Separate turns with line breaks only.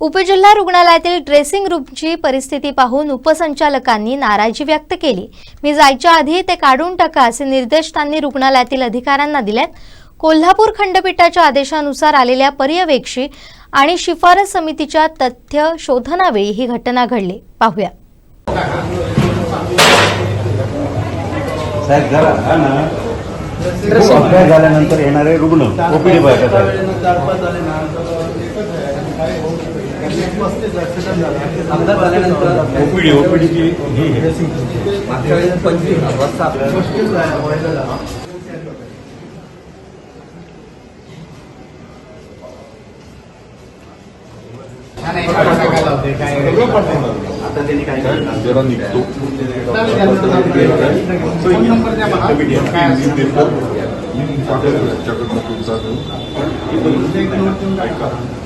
उपजिल्हा रुग्णालयातील ड्रेसिंग रूमची परिस्थिती पाहून उपसंचालकांनी नाराजी व्यक्त केली. मी जायच्या आधी ते काढून टाका असे निर्देश त्यांनी रुग्णालयातील अधिकाऱ्यांना दिलेत. कोल्हापूर खंडपीठाच्या आदेशानुसार आलेल्या पर्यवेक्षी आणि शिफारस समितीच्या तथ्य शोधनावेळी ही घटना घडली. पाहूया.
झाल्यानंतर येणारे रुग्ण
अपघात झाल्यानंतर
ओपीडी ओपीडीची ही आहे.
मागच्या वेळेस पंचवीस वाजता
आता त्यांनी काय
निघतो. तुमचा